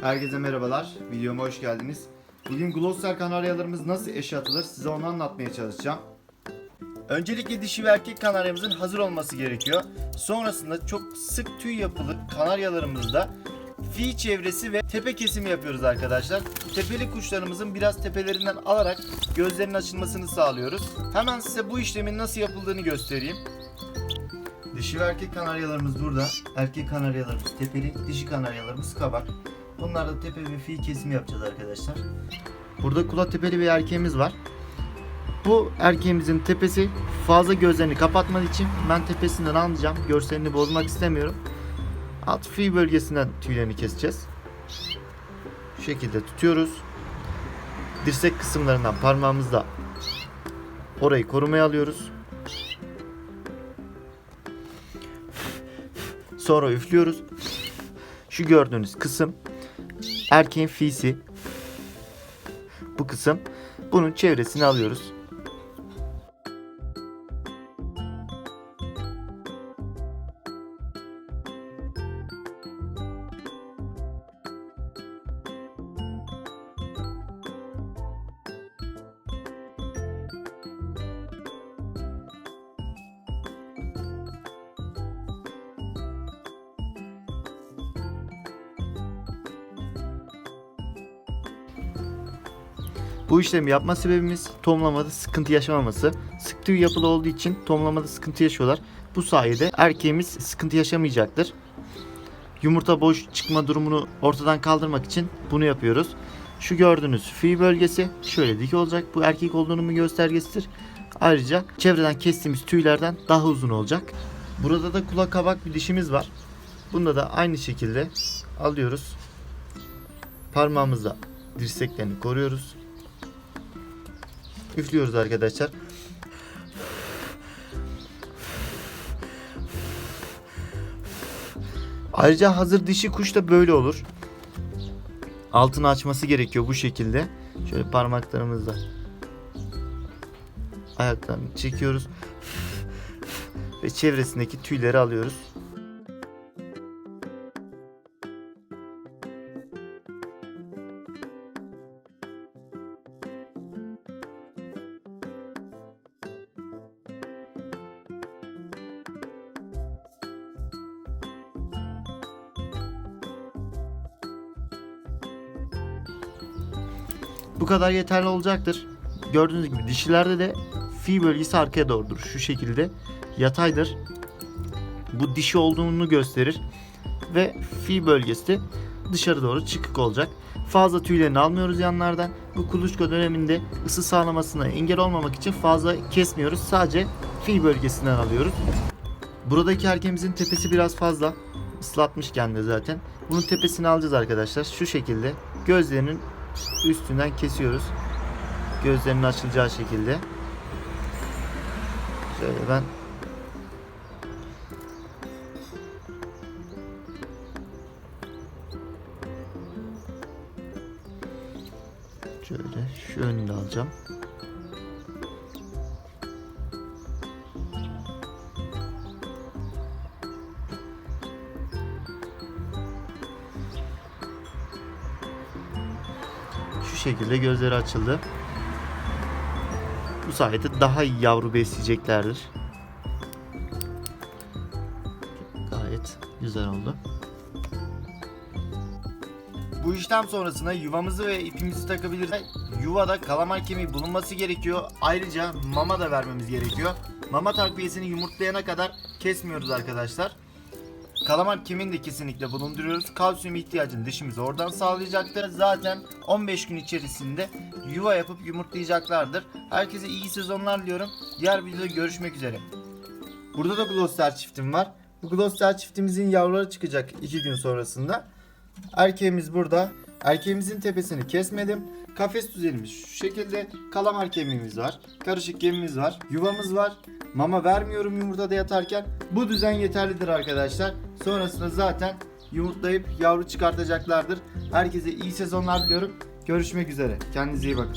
Herkese merhabalar. Videoma hoş geldiniz. Bugün Gloster kanaryalarımız nasıl eşe atılır size onu anlatmaya çalışacağım. Öncelikle dişi ve erkek kanaryamızın hazır olması gerekiyor. Sonrasında çok sık tüy yapılı kanaryalarımızda fi çevresi ve tepe kesimi yapıyoruz arkadaşlar. Tepeli kuşlarımızın biraz tepelerinden alarak gözlerinin açılmasını sağlıyoruz. Hemen size bu işlemin nasıl yapıldığını göstereyim. Dişi ve erkek kanaryalarımız burada. Erkek kanaryalarımız tepeli, dişi kanaryalarımız kabak. Bunlarda tepe ve fi kesimi yapacağız arkadaşlar. Burada kulak tepeli bir erkeğimiz var. Bu erkeğimizin tepesi fazla gözlerini kapatmadığı için ben tepesinden almayacağım. Görselini bozmak istemiyorum. Alt fi bölgesinden tüylerini keseceğiz. Şu şekilde tutuyoruz. Dirsek kısımlarından parmağımızla orayı korumaya alıyoruz. Sonra üflüyoruz. Şu gördüğünüz kısım erkeğin fisi. Bu kısım. Bunun çevresini alıyoruz. Bu işlemi yapma sebebimiz tomlamada sıkıntı yaşamaması. Sık tüy yapılı olduğu için tomlamada sıkıntı yaşıyorlar. Bu sayede erkeğimiz sıkıntı yaşamayacaktır. Yumurta boş çıkma durumunu ortadan kaldırmak için bunu yapıyoruz. Şu gördüğünüz fi bölgesi şöyle dik olacak. Bu erkek olduğunun göstergesidir. Ayrıca çevreden kestiğimiz tüylerden daha uzun olacak. Burada da kulak kabak bir dişimiz var. Bunda da aynı şekilde alıyoruz. Parmağımızla dirseklerini koruyoruz. Üflüyoruz arkadaşlar. Ayrıca hazır dişi kuş da böyle olur. Altını açması gerekiyor bu şekilde. Şöyle parmaklarımızla ayaklarını çekiyoruz. Ve çevresindeki tüyleri alıyoruz. Bu kadar yeterli olacaktır. Gördüğünüz gibi dişilerde de fi bölgesi arkaya doğrudur. Şu şekilde yataydır. Bu dişi olduğunu gösterir. Ve fi bölgesi de dışarı doğru çıkık olacak. Fazla tüylerini almıyoruz yanlardan. Bu kuluçka döneminde ısı sağlamasına engel olmamak için fazla kesmiyoruz. Sadece fi bölgesinden alıyoruz. Buradaki erkeğimizin tepesi biraz fazla. Islatmış kendini zaten. Bunun tepesini alacağız arkadaşlar. Şu şekilde gözlerinin üstünden kesiyoruz. Gözlerinin açılacağı şekilde. Şöyle ben Şöyle şu önünü alacağım. Şekilde gözleri açıldı. Bu sayede daha iyi yavru besleyeceklerdir. Gayet güzel oldu. Bu işlem sonrasında yuvamızı ve ipimizi takabiliriz. Yuvada kalamar kemiği bulunması gerekiyor. Ayrıca mama da vermemiz gerekiyor. Mama takviyesini yumurtlayana kadar kesmiyoruz arkadaşlar. Kalamar kemiğini de kesinlikle bulunduruyoruz. Kalsiyum ihtiyacını dişimiz oradan sağlayacaktır. Zaten 15 gün içerisinde yuva yapıp yumurtlayacaklardır. Herkese iyi sezonlar diliyorum. Diğer videoda görüşmek üzere. Burada da Gloucester çiftim var. Bu Gloucester çiftimizin yavruları çıkacak 2 gün sonrasında. Erkeğimiz burada. Erkeğimizin tepesini kesmedim. Kafes düzenimiz şu şekilde. Kalamar kemiğimiz var. Karışık gemimiz var. Yuvamız var. Mama vermiyorum yumurtada yatarken. Bu düzen yeterlidir arkadaşlar. Sonrasında zaten yumurtlayıp yavru çıkartacaklardır. Herkese iyi sezonlar diliyorum. Görüşmek üzere. Kendinize iyi bakın.